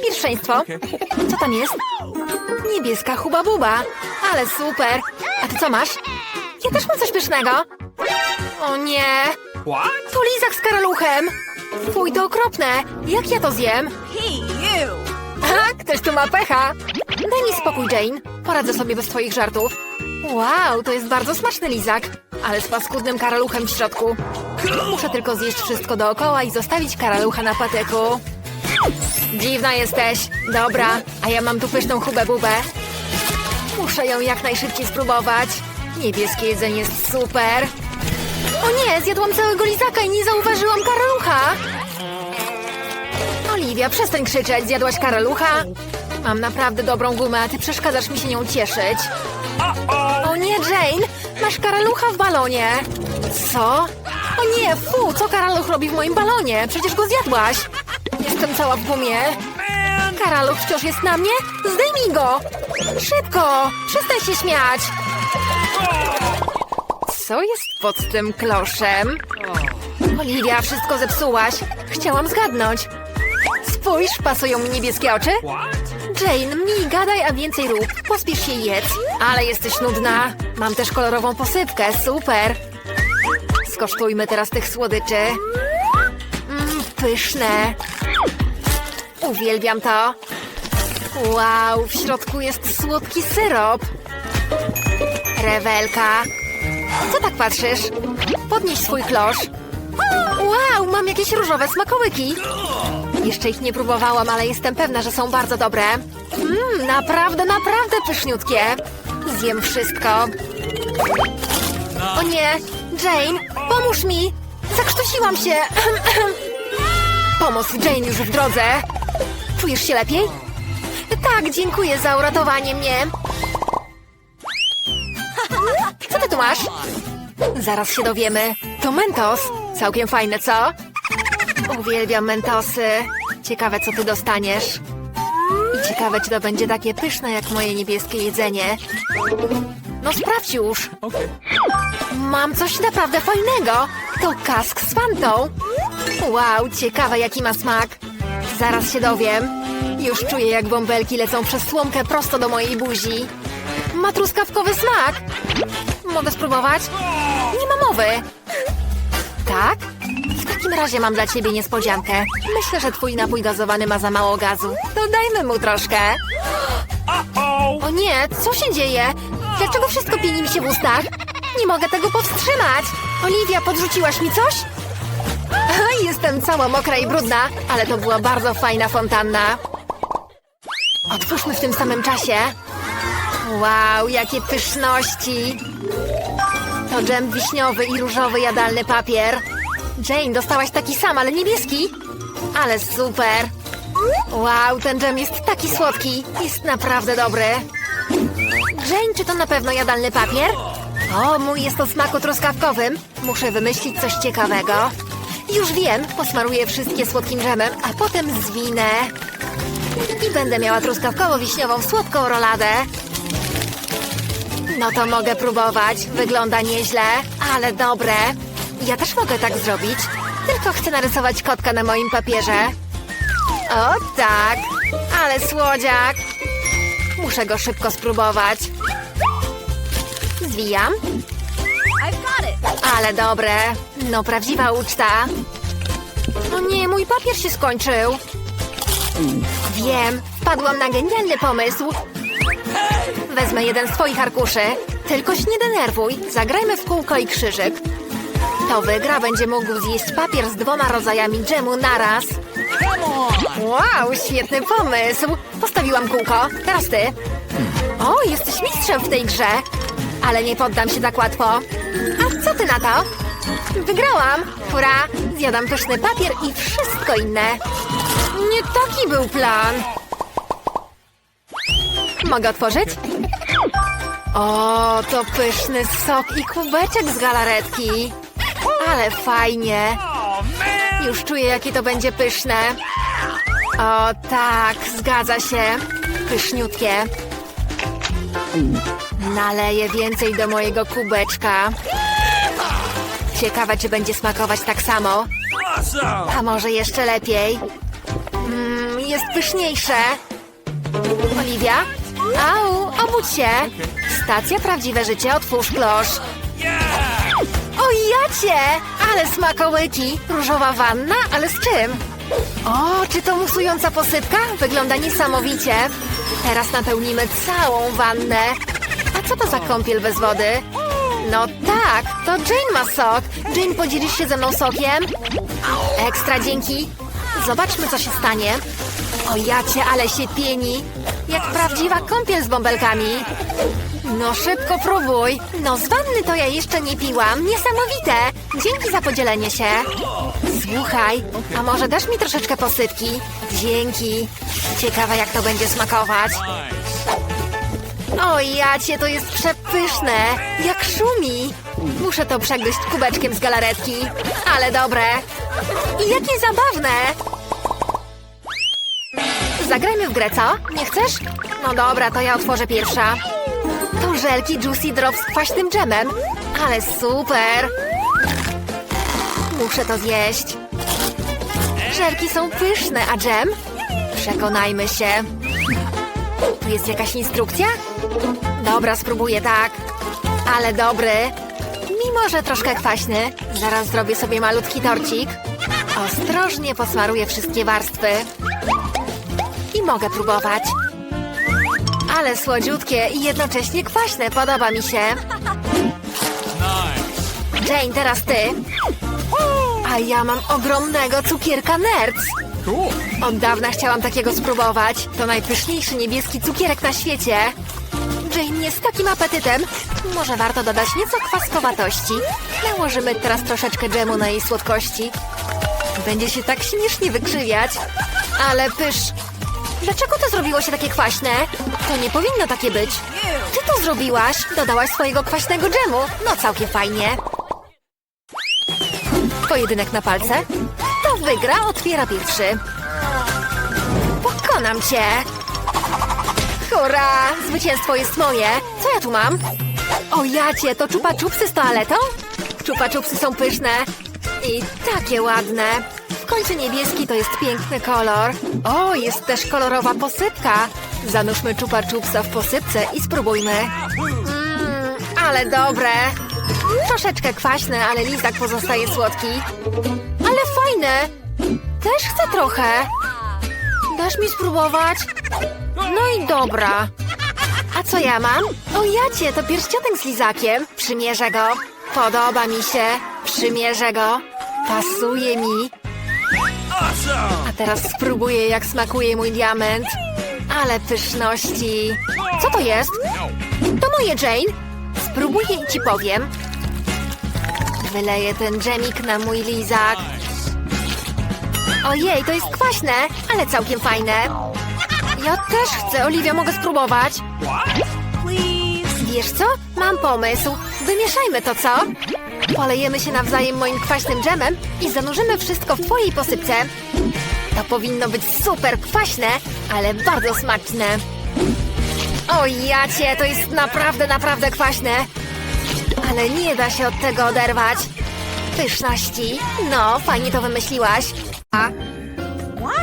pierwszeństwo. Co tam jest? Niebieska huba buba. Ale super. A ty co masz? Ja też mam coś pysznego. O nie. What? To lizak z karaluchem. Fuj, to okropne. Jak ja to zjem? Ha, ktoś tu ma pecha. Daj mi spokój, Jane. Poradzę sobie bez twoich żartów. Wow, to jest bardzo smaczny lizak. Ale z paskudnym karaluchem w środku. Muszę tylko zjeść wszystko dookoła i zostawić karalucha na patyku. Dziwna jesteś. Dobra, a ja mam tu pyszną hubę bubę. Muszę ją jak najszybciej spróbować. Niebieskie jedzenie jest super. O nie, zjadłam całego lizaka i nie zauważyłam karalucha. Oliwia, przestań krzyczeć, zjadłaś karalucha? Mam naprawdę dobrą gumę, a ty przeszkadzasz mi się nią cieszyć. O nie, Jane! Masz karalucha w balonie! Co? O nie, fu, co karaluch robi w moim balonie? Przecież go zjadłaś! Jestem cała w gumie. Karaluch wciąż jest na mnie? Zdejmij go! Szybko! Przestań się śmiać! Co jest pod tym kloszem? Oliwia, wszystko zepsułaś. Chciałam zgadnąć. Spójrz, pasują mi niebieskie oczy. Jane, mniej gadaj, a więcej rób. Pospiesz się jedz. Ale jesteś nudna. Mam też kolorową posypkę, super. Skosztujmy teraz tych słodyczy. Mmm, pyszne. Uwielbiam to. Wow, w środku jest słodki syrop. Rewelka. Co tak patrzysz? Podnieś swój klosz. Wow, mam jakieś różowe smakołyki. Jeszcze ich nie próbowałam, ale jestem pewna, że są bardzo dobre. Mmm, naprawdę, naprawdę pyszniutkie. Zjem wszystko. O nie, Jane, pomóż mi! Zakrztusiłam się! Pomoc Jane już w drodze. Czujesz się lepiej? Tak, dziękuję za uratowanie mnie. Co ty tu masz? Zaraz się dowiemy. To Mentos. Całkiem fajne, co? Uwielbiam Mentosy. Ciekawe, co tu dostaniesz. I ciekawe, czy to będzie takie pyszne, jak moje niebieskie jedzenie. No sprawdź już. Mam coś naprawdę fajnego. To kask z fantą. Wow, ciekawe, jaki ma smak. Zaraz się dowiem. Już czuję, jak bąbelki lecą przez słomkę prosto do mojej buzi. Ma truskawkowy smak. Mogę spróbować? Nie ma mowy. Tak? W takim razie mam dla ciebie niespodziankę. Myślę, że twój napój gazowany ma za mało gazu. To dajmy mu troszkę. O nie, co się dzieje? Dlaczego wszystko pieni mi się w ustach? Nie mogę tego powstrzymać. Oliwia, podrzuciłaś mi coś? Jestem cała mokra i brudna, ale to była bardzo fajna fontanna. Otwórzmy w tym samym czasie. Wow, jakie pyszności! To dżem wiśniowy i różowy jadalny papier. Jane, dostałaś taki sam, ale niebieski. Ale super! Wow, ten dżem jest taki słodki. Jest naprawdę dobry. Jane, czy to na pewno jadalny papier? O, mój jest o smaku truskawkowym. Muszę wymyślić coś ciekawego. Już wiem, posmaruję wszystkie słodkim dżemem, a potem zwinę. I będę miała truskawkowo-wiśniową słodką roladę. No to mogę próbować. Wygląda nieźle, ale dobre. Ja też mogę tak zrobić. Tylko chcę narysować kotka na moim papierze. O tak, ale słodziak. Muszę go szybko spróbować. Zwijam. Ale dobre. No, prawdziwa uczta. O nie, mój papier się skończył. Wiem, wpadłam na genialny pomysł. Wezmę jeden z twoich arkuszy. Tylko się nie denerwuj. Zagrajmy w kółko i krzyżyk. To wygra będzie mógł zjeść papier z dwoma rodzajami dżemu naraz. Wow, świetny pomysł. Postawiłam kółko. Teraz ty. O, jesteś mistrzem w tej grze. Ale nie poddam się tak łatwo. A co ty na to? Wygrałam! Hurra! Zjadam pyszny papier i wszystko inne. Nie taki był plan. Mogę otworzyć? O, to pyszny sok i kubeczek z galaretki. Ale fajnie. Już czuję, jakie to będzie pyszne. O tak, zgadza się. Pyszniutkie. Naleję więcej do mojego kubeczka. Ciekawe, czy będzie smakować tak samo. A może jeszcze lepiej? Mmm, jest pyszniejsze. Oliwia? Au, obudź się. Stacja Prawdziwe Życie, otwórz klosz. O jacie! Ale smakołyki! Różowa wanna, ale z czym? O, czy to musująca posypka? Wygląda niesamowicie. Teraz napełnimy całą wannę. Co to za kąpiel bez wody? No tak, to Jane ma sok. Jane, podzielisz się ze mną sokiem? Ekstra, dzięki. Zobaczmy, co się stanie. O jacie, ale się pieni. Jak prawdziwa kąpiel z bąbelkami. No szybko próbuj. No z wanny to ja jeszcze nie piłam. Niesamowite. Dzięki za podzielenie się. Słuchaj, a może dasz mi troszeczkę posypki? Dzięki. Ciekawa jak to będzie smakować. O jacie, to jest przepyszne. Jak szumi. Muszę to przegryźć kubeczkiem z galaretki. Ale dobre. I jakie zabawne. Zagrajmy w grę, co? Nie chcesz? No dobra, to ja otworzę pierwsza. To żelki Juicy Drop z kwaśnym dżemem. Ale super! Muszę to zjeść. Żelki są pyszne, a dżem? Przekonajmy się. Tu jest jakaś instrukcja? Dobra, spróbuję tak. Ale dobry. Mimo, że troszkę kwaśny, zaraz zrobię sobie malutki torcik. Ostrożnie posmaruję wszystkie warstwy. I mogę próbować. Ale słodziutkie i jednocześnie kwaśne. Podoba mi się. Jane, teraz ty. A ja mam ogromnego cukierka Nerds. Od dawna chciałam takiego spróbować. To najpyszniejszy niebieski cukierek na świecie. Jane jest takim apetytem. Może warto dodać nieco kwaskowatości. Nałożymy teraz troszeczkę dżemu na jej słodkości. Będzie się tak śmiesznie wykrzywiać. Ale pysz. Dlaczego to zrobiło się takie kwaśne? To nie powinno takie być. Ty to zrobiłaś. Dodałaś swojego kwaśnego dżemu. No całkiem fajnie. Pojedynek na palce. Kto wygra, otwiera pierwszy. Pokonam cię! Hurra! Zwycięstwo jest moje! Co ja tu mam? O jacie, to czupa czupsy z toaletą? Czupa czupsy są pyszne. I takie ładne. W końcu niebieski to jest piękny kolor. O, jest też kolorowa posypka. Zanurzmy czupa czupsa w posypce i spróbujmy. Mmm, ale dobre. Troszeczkę kwaśne, ale lizak pozostaje słodki. Ale fajne! Też chcę trochę. Dasz mi spróbować? No i dobra. A co ja mam? O jacie, to pierścionek z lizakiem. Przymierzę go. Podoba mi się. Przymierzę go. Pasuje mi. A teraz spróbuję, jak smakuje mój diament. Ale pyszności. Co to jest? To moje, Jane. Spróbuję i ci powiem. Wyleję ten dżemik na mój lizak. Ojej, to jest kwaśne, ale całkiem fajne. Też chcę, Oliwia, mogę spróbować. Wiesz co? Mam pomysł. Wymieszajmy to, co? Polejemy się nawzajem moim kwaśnym dżemem i zanurzymy wszystko w twojej posypce. To powinno być super kwaśne, ale bardzo smaczne. O jacie, to jest naprawdę, naprawdę kwaśne. Ale nie da się od tego oderwać. Pyszności. No, fajnie to wymyśliłaś. A?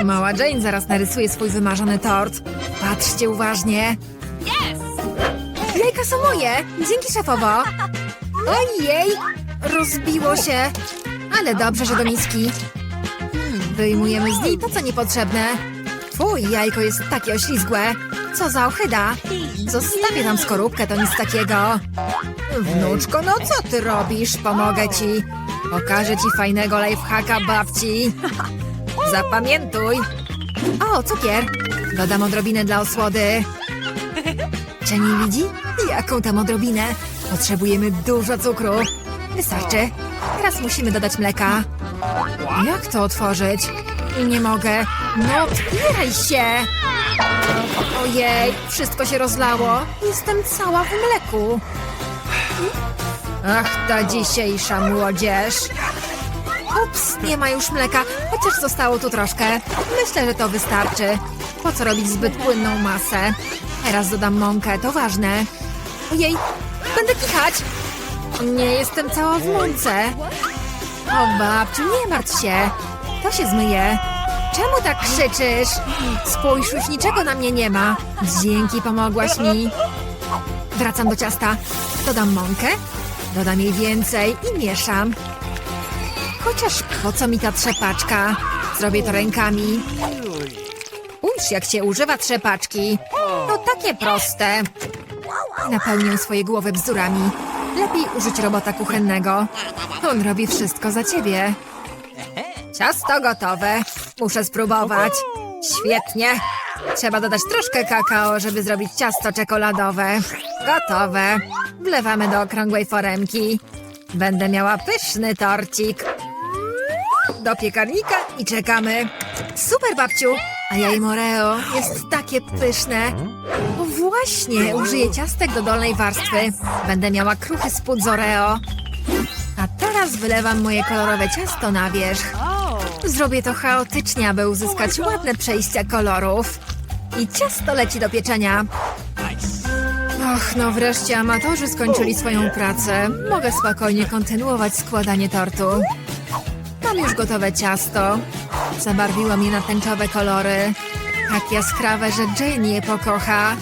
Mała Jane zaraz narysuje swój wymarzony tort. Patrzcie uważnie. Jajka są moje! Dzięki, szefowo! Ojej! Rozbiło się! Ale dobrze, że do miski. Hmm, wyjmujemy z niej to, co niepotrzebne. Fuj, jajko jest takie oślizgłe. Co za ochyda. Zostawię tam skorupkę, to nic takiego. Wnuczko, no co ty robisz? Pomogę ci. Pokażę ci fajnego lifehacka babci. Zapamiętuj. O, cukier. Dodam odrobinę dla osłody. Jenny widzi? Jaką tam odrobinę? Potrzebujemy dużo cukru. Wystarczy. Teraz musimy dodać mleka. Jak to otworzyć? Nie mogę. No otwieraj się! Ojej, wszystko się rozlało. Jestem cała w mleku. Ach, ta dzisiejsza młodzież. Ups, nie ma już mleka, chociaż zostało tu troszkę. Myślę, że to wystarczy. Po co robić zbyt płynną masę? Teraz dodam mąkę, to ważne. Ojej, będę kichać. Nie jestem cała w mące. O babciu, nie martw się. To się zmyje. Czemu tak krzyczysz? Spójrz, już niczego na mnie nie ma. Dzięki, pomogłaś mi. Wracam do ciasta. Dodam mąkę, dodam jej więcej i mieszam. Chociaż po co mi ta trzepaczka? Zrobię to rękami. Spójrz, jak się używa trzepaczki. To takie proste. Napełnię swoje głowy bzdurami. Lepiej użyć robota kuchennego. On robi wszystko za ciebie. Ciasto gotowe. Muszę spróbować. Świetnie. Trzeba dodać troszkę kakao, żeby zrobić ciasto czekoladowe. Gotowe. Wlewamy do okrągłej foremki. Będę miała pyszny torcik. Do piekarnika i czekamy. Super, babciu! A jaj Moreo jest takie pyszne. Właśnie, użyję ciastek do dolnej warstwy. Będę miała kruchy spód z Oreo. A teraz wylewam moje kolorowe ciasto na wierzch. Zrobię to chaotycznie, aby uzyskać ładne przejścia kolorów. I ciasto leci do pieczenia. Och, no wreszcie amatorzy skończyli swoją pracę. Mogę spokojnie kontynuować składanie tortu. Mam już gotowe ciasto. Zabarwiłam je na tęczowe kolory. Tak jaskrawe, że Jane je pokocha.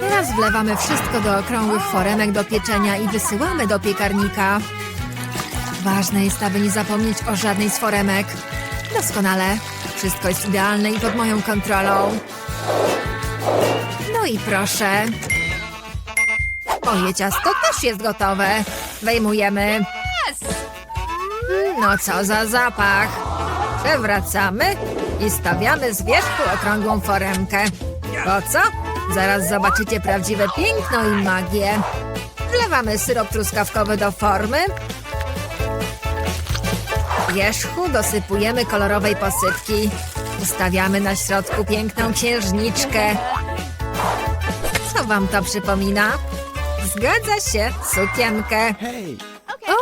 Teraz wlewamy wszystko do okrągłych foremek do pieczenia i wysyłamy do piekarnika. Ważne jest, aby nie zapomnieć o żadnej z foremek. Doskonale. Wszystko jest idealne i pod moją kontrolą. No i proszę. Moje ciasto też jest gotowe. Wejmujemy. No co za zapach. Przewracamy i stawiamy z wierzchu okrągłą foremkę. Po co? Zaraz zobaczycie prawdziwe piękno i magię. Wlewamy syrop truskawkowy do formy. Wierzchu dosypujemy kolorowej posypki. Ustawiamy na środku piękną księżniczkę. Co wam to przypomina? Zgadza się, sukienkę.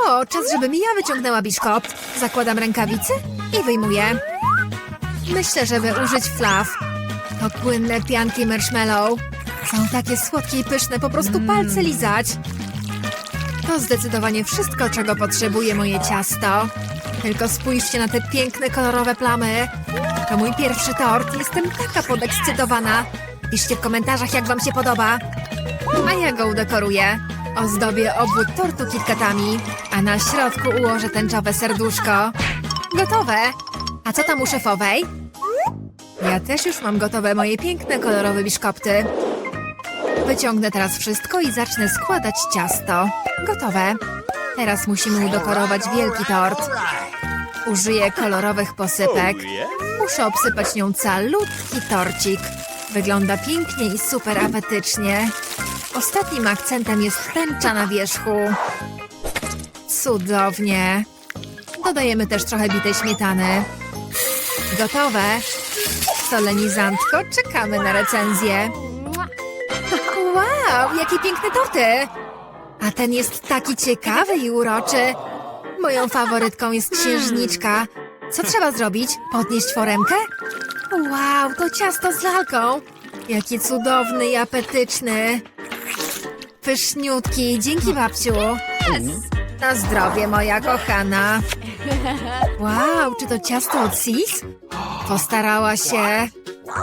O, czas, żebym ja wyciągnęła biszkopt. Zakładam rękawice i wyjmuję. Myślę, żeby użyć flaw. To płynne pianki marshmallow. Są takie słodkie i pyszne, po prostu palce lizać. To zdecydowanie wszystko, czego potrzebuje moje ciasto. Tylko spójrzcie na te piękne, kolorowe plamy. To mój pierwszy tort. Jestem taka podekscytowana. Piszcie w komentarzach, jak wam się podoba. A ja go udekoruję. Ozdobię obwód tortu kitkatami, a na środku ułożę tęczowe serduszko. Gotowe! A co tam u szefowej? Ja też już mam gotowe moje piękne, kolorowe biszkopty. Wyciągnę teraz wszystko i zacznę składać ciasto. Gotowe. Teraz musimy udekorować wielki tort. Użyję kolorowych posypek. Muszę obsypać nią calutki torcik. Wygląda pięknie i super apetycznie. Ostatnim akcentem jest tęcza na wierzchu. Cudownie. Dodajemy też trochę bitej śmietany. Gotowe. Solenizantko, czekamy na recenzję. Wow, jakie piękne torty! A ten jest taki ciekawy i uroczy. Moją faworytką jest księżniczka. Co trzeba zrobić? Podnieść foremkę? Wow, to ciasto z lalką. Jaki cudowny i apetyczny. Pyszniutki, dzięki babciu. Na zdrowie, moja kochana. Wow, czy to ciasto od Sis? Postarała się.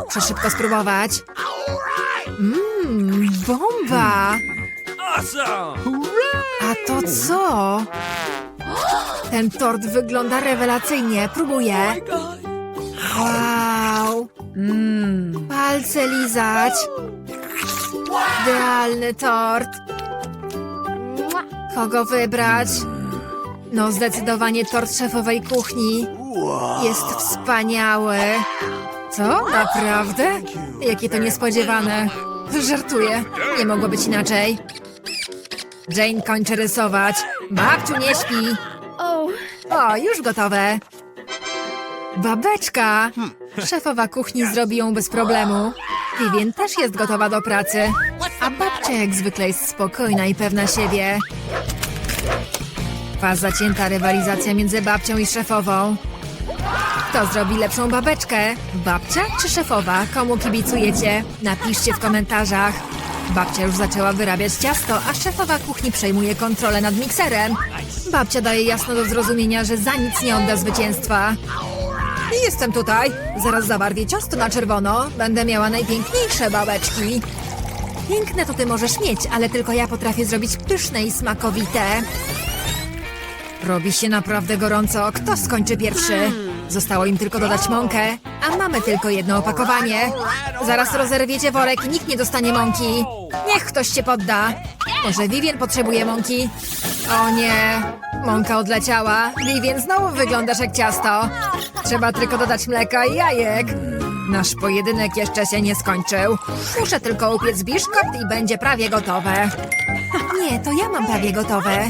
Muszę szybko spróbować. Mmm, bomba! A to co? Ten tort wygląda rewelacyjnie. Próbuję. Wow! Mmm, palce lizać. Idealny tort. Kogo wybrać? No, zdecydowanie tort szefowej kuchni. Jest wspaniały. Co? Naprawdę? Jakie to niespodziewane. Żartuję. Nie mogło być inaczej. Jane kończy rysować. Babciu, nie śpi. Oh, O, już gotowe. Babeczka! Szefowa kuchni zrobi ją bez problemu. Vivien też jest gotowa do pracy. A babcia jak zwykle jest spokojna i pewna siebie. Trwa zacięta rywalizacja między babcią i szefową. Kto zrobi lepszą babeczkę? Babcia czy szefowa? Komu kibicujecie? Napiszcie w komentarzach. Babcia już zaczęła wyrabiać ciasto, a szefowa kuchni przejmuje kontrolę nad mikserem. Babcia daje jasno do zrozumienia, że za nic nie odda zwycięstwa. Jestem tutaj. Zaraz zabarwię ciasto na czerwono. Będę miała najpiękniejsze babeczki. Piękne to ty możesz mieć, ale tylko ja potrafię zrobić pyszne i smakowite. Robi się naprawdę gorąco. Kto skończy pierwszy? Zostało im tylko dodać mąkę, a mamy tylko jedno opakowanie. Zaraz rozerwiecie worek i nikt nie dostanie mąki. Niech ktoś się podda. Może Vivien potrzebuje mąki? O nie, mąka odleciała. Vivien, znowu wyglądasz jak ciasto. Trzeba tylko dodać mleka i jajek. Nasz pojedynek jeszcze się nie skończył. Muszę tylko upiec biszkopt i będzie prawie gotowe. Nie, to ja mam prawie gotowe.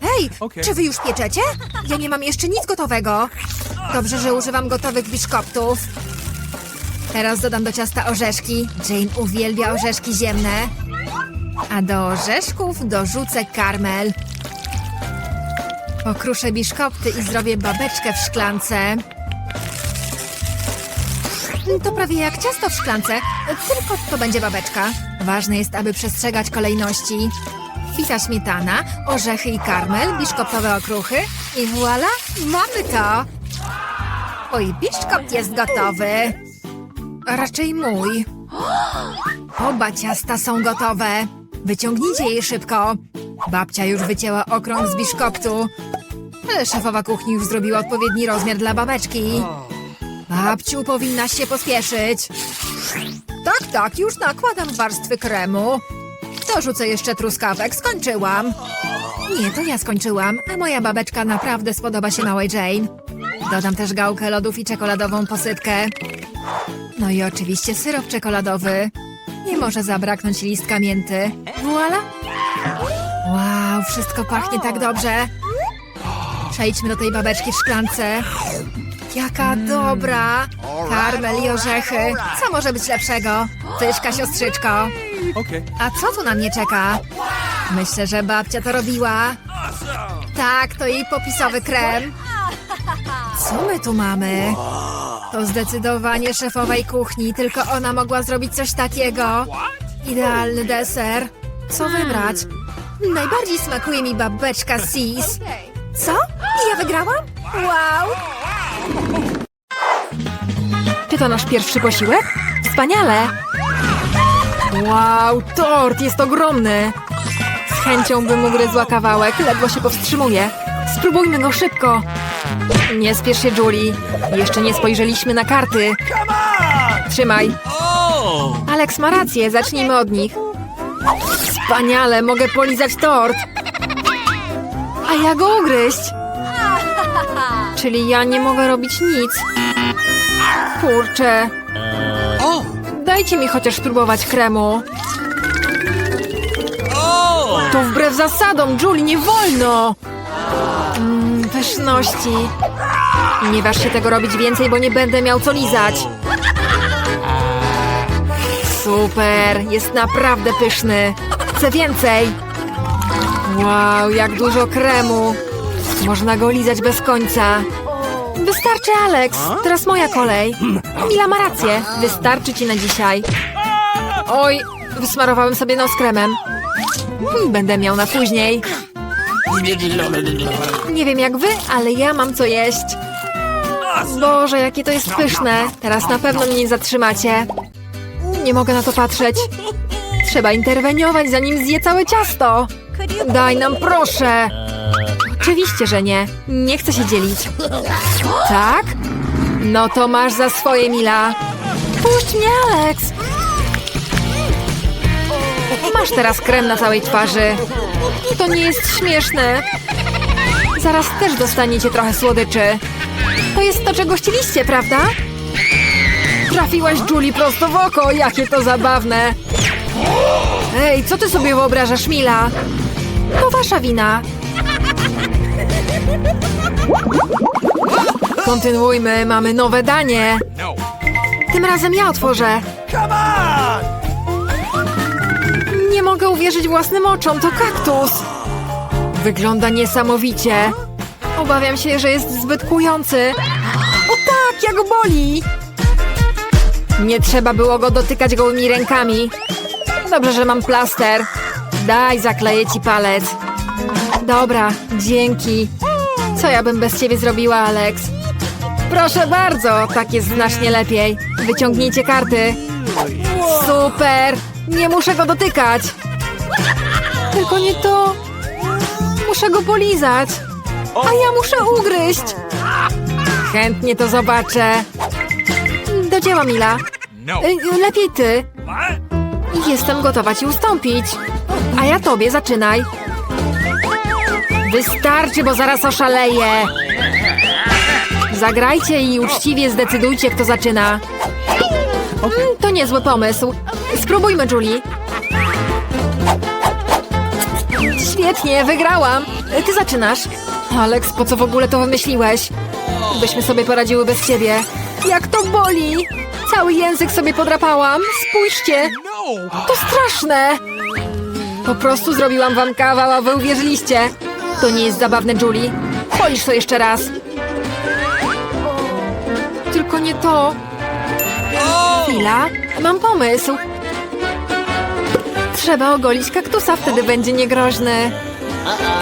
Hej, Okej. czy wy już pieczecie? Ja nie mam jeszcze nic gotowego. Dobrze, że używam gotowych biszkoptów. Teraz dodam do ciasta orzeszki. Jane uwielbia orzeszki ziemne. A do orzeszków dorzucę karmel. Pokruszę biszkopty i zrobię babeczkę w szklance. To prawie jak ciasto w szklance, tylko to będzie babeczka. Ważne jest, aby przestrzegać kolejności. Kwita śmietana, orzechy i karmel, biszkoptowe okruchy i voila, mamy to! Oj, biszkopt jest gotowy. Raczej mój. Oba ciasta są gotowe. Wyciągnijcie je szybko. Babcia już wycięła okrąg z biszkoptu. Szefowa kuchni już zrobiła odpowiedni rozmiar dla babeczki. Babciu, powinnaś się pospieszyć. Tak, tak, już nakładam warstwy kremu. Dorzucę jeszcze truskawek, skończyłam. Nie, to ja skończyłam, a moja babeczka naprawdę spodoba się małej Jane. Dodam też gałkę lodów i czekoladową posypkę. No i oczywiście syrop czekoladowy. Nie może zabraknąć listka mięty. Voila! Wow, wszystko pachnie tak dobrze. Przejdźmy do tej babeczki w szklance. Jaka dobra! Karmel i orzechy. Co może być lepszego? Tyszka, siostrzyczko. A co tu na mnie czeka? Myślę, że babcia to robiła. Tak, to jej popisowy krem. Co my tu mamy? To zdecydowanie szefowej kuchni, tylko ona mogła zrobić coś takiego. Idealny deser. Co wybrać? Najbardziej smakuje mi babeczka Sis. Co? I ja wygrałam? Wow! Czy to nasz pierwszy posiłek? Wspaniale! Wow, tort jest ogromny! Z chęcią bym ugryzła kawałek, ledwo się powstrzymuję. Spróbujmy go szybko! Nie spiesz się, Julie. Jeszcze nie spojrzeliśmy na karty. Trzymaj. Alex ma rację, zacznijmy od nich. Wspaniale, mogę polizać tort. A ja go ugryźć. Czyli ja nie mogę robić nic. Kurczę. Dajcie mi chociaż spróbować kremu. To wbrew zasadom, Julie, nie wolno! Mm, pyszności. Nie waż się tego robić więcej, bo nie będę miał co lizać. Super, jest naprawdę pyszny. Chcę więcej. Wow, jak dużo kremu. Można go lizać bez końca. Wystarczy, Alex. Teraz moja kolej. Mila ma rację. Wystarczy ci na dzisiaj. Oj, wysmarowałem sobie nos kremem. Hmm, Będę miał na później. Nie wiem jak wy, ale ja mam co jeść. Boże, jakie to jest pyszne. Teraz na pewno mnie nie zatrzymacie. Nie mogę na to patrzeć. Trzeba interweniować, zanim zje całe ciasto. Daj nam, proszę. Oczywiście, że nie. Nie chcę się dzielić. Tak? No to masz za swoje, Mila. Puść mnie, Alex. Masz teraz krem na całej twarzy. To nie jest śmieszne. Zaraz też dostaniecie trochę słodyczy. To jest to, czego chcieliście, prawda? Trafiłaś Julie prosto w oko, jakie to zabawne. Ej, co ty sobie wyobrażasz, Mila? To wasza wina. Kontynuujmy, mamy nowe danie. No. Tym razem ja otworzę. Come on! Mogę uwierzyć własnym oczom, to kaktus. Wygląda niesamowicie. Obawiam się, że jest zbyt. O tak, jak boli! Nie trzeba było go dotykać gołymi rękami. Dobrze, że mam plaster. Daj, zakleję ci palec. Dobra, dzięki. Co ja bym bez ciebie zrobiła, Alex? Proszę bardzo, tak jest znacznie lepiej. Wyciągnijcie karty. Super! Nie muszę go dotykać. Tylko nie to. Muszę go polizać. A ja muszę ugryźć. Chętnie to zobaczę. Do dzieła, Mila. No. Y, Lepiej ty. Jestem gotowa ci ustąpić. A ja tobie zaczynaj. Wystarczy, bo zaraz oszaleję. Zagrajcie i uczciwie zdecydujcie, kto zaczyna. Mm, To niezły pomysł. Spróbujmy, Julie. Świetnie, wygrałam. Ty zaczynasz. Alex, po co w ogóle to wymyśliłeś? Byśmy sobie poradziły bez ciebie. Jak to boli! Cały język sobie podrapałam. Spójrzcie, to straszne! Po prostu zrobiłam wam kawał, a wy uwierzyliście. To nie jest zabawne, Julie. Polisz to jeszcze raz. Tylko nie to. Chwila, mam pomysł. Trzeba ogolić kaktusa, wtedy będzie niegroźny.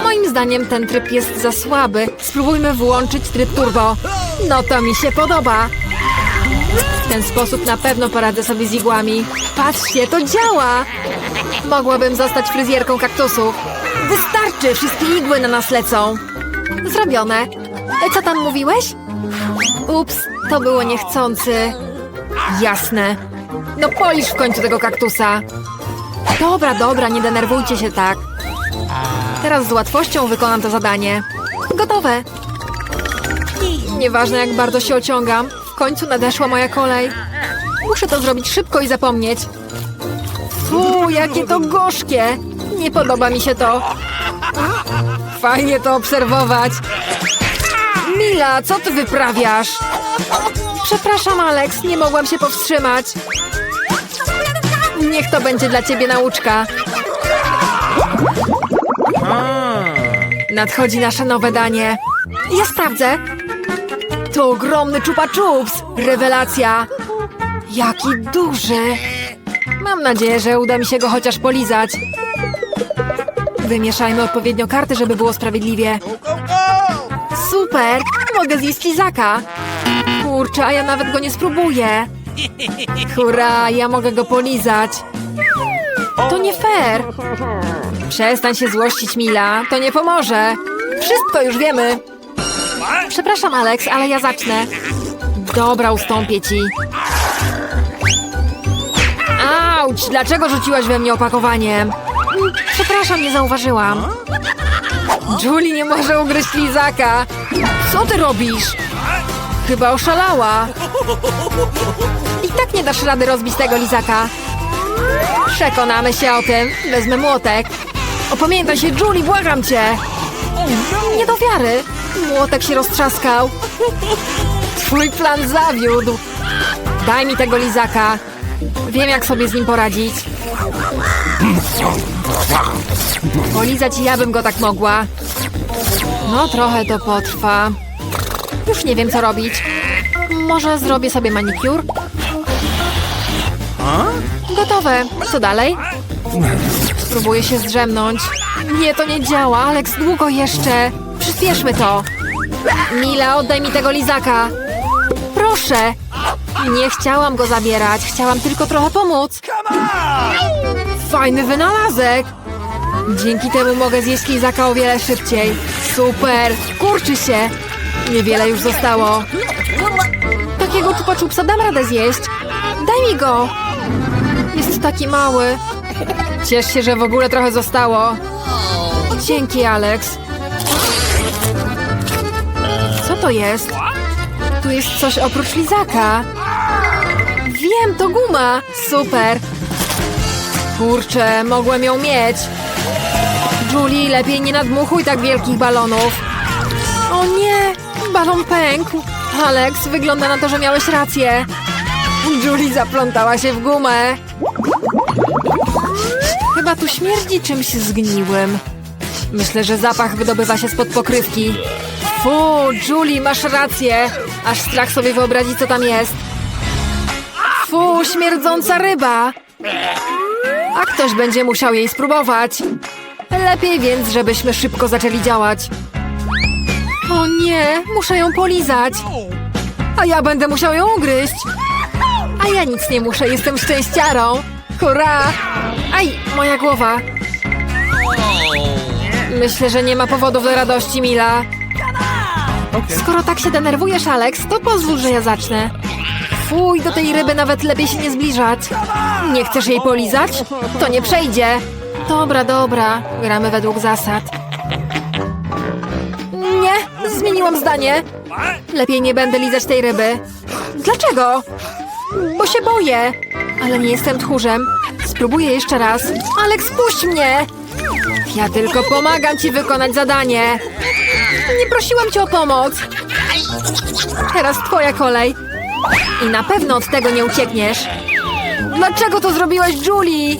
Moim zdaniem ten tryb jest za słaby. Spróbujmy włączyć tryb turbo. No to mi się podoba. W ten sposób na pewno poradzę sobie z igłami. Patrzcie, to działa! Mogłabym zostać fryzjerką kaktusów. Wystarczy, wszystkie igły na nas lecą. Zrobione. E, Co tam mówiłeś? Ups, to było niechcący. Jasne. No polisz w końcu tego kaktusa. Dobra, dobra, nie denerwujcie się tak. Teraz z łatwością wykonam to zadanie. Gotowe. Nieważne jak bardzo się ociągam, w końcu nadeszła moja kolej. Muszę to zrobić szybko i zapomnieć. Fu, jakie to gorzkie! Nie podoba mi się to. Fajnie to obserwować. Mila, co ty wyprawiasz? Przepraszam, Alex, nie mogłam się powstrzymać. Niech to będzie dla ciebie nauczka. Nadchodzi nasze nowe danie. Ja sprawdzę. To ogromny czupa czups. Rewelacja. Jaki duży. Mam nadzieję, że uda mi się go chociaż polizać. Wymieszajmy odpowiednio karty, żeby było sprawiedliwie. Super! Mogę zjeść lizaka. Kurczę, a ja nawet go nie spróbuję. Hurra, ja mogę go polizać. To nie fair. Przestań się złościć, Mila. To nie pomoże. Wszystko już wiemy. Przepraszam, Alex, ale ja zacznę. Dobra, ustąpię ci. Auć! Dlaczego rzuciłaś we mnie opakowaniem? Mm, Przepraszam, nie zauważyłam. Julie nie może ugryźć lizaka. Co ty robisz? Chyba oszalała. Tak nie dasz rady rozbić tego lizaka. Przekonamy się o tym. Wezmę młotek. Opamiętaj się, Julie, błagam cię. Nie do wiary. Młotek się roztrzaskał. Twój plan zawiódł. Daj mi tego lizaka. Wiem, jak sobie z nim poradzić. Polizać ja bym go tak mogła. No, trochę to potrwa. Już nie wiem, co robić. Może zrobię sobie manikur? Gotowe. Co dalej? Spróbuję się zdrzemnąć. Nie, to nie działa. Alex, długo jeszcze. Przyspieszmy to. Mila, oddaj mi tego lizaka. Proszę. Nie chciałam go zabierać. Chciałam tylko trochę pomóc. Fajny wynalazek. Dzięki temu mogę zjeść lizaka o wiele szybciej. Super. Kurczy się. Niewiele już zostało. Takiego czupa czupsa dam radę zjeść. Daj mi go. Jest taki mały. Ciesz się, że w ogóle trochę zostało. Dzięki, Alex. Co to jest? Tu jest coś oprócz lizaka. Wiem, to guma. Super. Kurczę, mogłem ją mieć. Julie, lepiej nie nadmuchuj tak wielkich balonów. O nie, balon pękł. Alex, wygląda na to, że miałeś rację. Julie zaplątała się w gumę. Chyba tu śmierdzi czymś zgniłym. Myślę, że zapach wydobywa się spod pokrywki. Fu, Julie, masz rację. Aż strach sobie wyobrazić, co tam jest. Fu, śmierdząca ryba. A ktoś będzie musiał jej spróbować. Lepiej więc, żebyśmy szybko zaczęli działać. O nie, muszę ją polizać. a ja będę musiał ją ugryźć. A ja nic nie muszę, jestem szczęściarą. Hurra! Aj, moja głowa. Myślę, że nie ma powodów do radości, Mila. Skoro tak się denerwujesz, Alex, to pozwól, że ja zacznę. Fuj, do tej ryby nawet lepiej się nie zbliżać. Nie chcesz jej polizać? To nie przejdzie. Dobra, dobra, gramy według zasad. Nie, zmieniłam zdanie. Lepiej nie będę lizać tej ryby. Dlaczego? Bo się boję. Ale nie jestem tchórzem. Spróbuję jeszcze raz. Alex, puść mnie! Ja tylko pomagam ci wykonać zadanie. Nie prosiłam cię o pomoc. Teraz twoja kolej. I na pewno od tego nie uciekniesz. Dlaczego to zrobiłaś, Julie?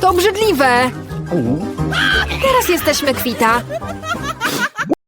To obrzydliwe. Teraz jesteśmy kwita.